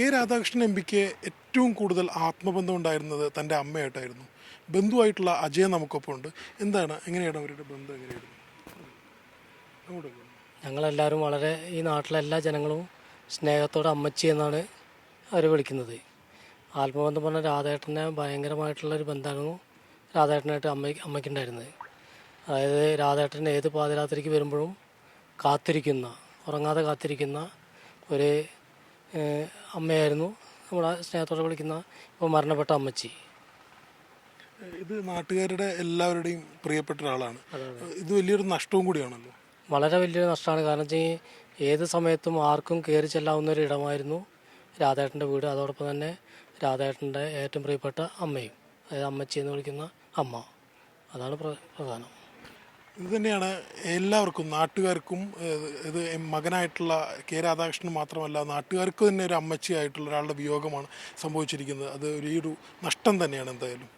K Radhakrishnan M പിക്ക് ഏറ്റവും കൂടുതൽ ആത്മബന്ധം ഉണ്ടായിരുന്നത് തന്റെ അമ്മയായിട്ടായിരുന്നു. ബന്ധുവായിട്ടുള്ള അജയ നമുക്കൊപ്പം ഉണ്ട്. എന്താണ് എങ്ങനെയാണ് അവരുടെ ബന്ധം എങ്ങനെയായിരുന്നു. ഞങ്ങളെല്ലാവരും വളരെ ഈ നാട്ടിലെ എല്ലാ ജനങ്ങളും സ്നേഹത്തോടെ അമ്മച്ചി എന്നാണ് അവർ വിളിക്കുന്നത്. ആത്മബന്ധം പറഞ്ഞ രാധേട്ടനെ ഭയങ്കരമായിട്ടുള്ളൊരു ബന്ധമായിരുന്നു രാധേട്ടനായിട്ട് അമ്മ അമ്മയ്ക്കുണ്ടായിരുന്നത്. അതായത് രാധേട്ടൻ ഏത് പാതിരാത്രിക്ക് വരുമ്പോഴും കാത്തിരിക്കുന്ന ഉറങ്ങാതെ കാത്തിരിക്കുന്ന ഒരു അമ്മയായിരുന്നു. നമ്മളെ സ്നേഹത്തോടെ വിളിക്കുന്ന ഇപ്പോൾ മരണപ്പെട്ട അമ്മച്ചി. ഇത് നാട്ടുകാരുടെ എല്ലാവരുടെയും പ്രിയപ്പെട്ട ഒരാളാണ്. ഇത് വലിയൊരു നഷ്ടവും കൂടിയാണല്ലോ. വളരെ വലിയൊരു നഷ്ടമാണ്. കാരണം വെച്ചാൽ ഏത് സമയത്തും ആർക്കും കയറി ചെല്ലാവുന്ന ഒരു ഇടമായിരുന്നു രാധേട്ടന്റെ വീട്. അതോടൊപ്പം തന്നെ രാധേട്ടന്റെ ഏറ്റവും പ്രിയപ്പെട്ട അമ്മയും അതായത് അമ്മച്ചി എന്ന് വിളിക്കുന്ന അമ്മ. അതാണ് പ്ര- പ്രധാനം. ഇത് തന്നെയാണ് എല്ലാവർക്കും നാട്ടുകാർക്കും ഇത് മകനായിട്ടുള്ള കെ രാധാകൃഷ്ണൻ മാത്രമല്ല നാട്ടുകാർക്ക് തന്നെ ഒരു അമ്മച്ചിയായിട്ടുള്ള ഒരാളുടെ വിയോഗമാണ് സംഭവിച്ചിരിക്കുന്നത്. അത് ഒരു നഷ്ടം തന്നെയാണ് എന്തായാലും.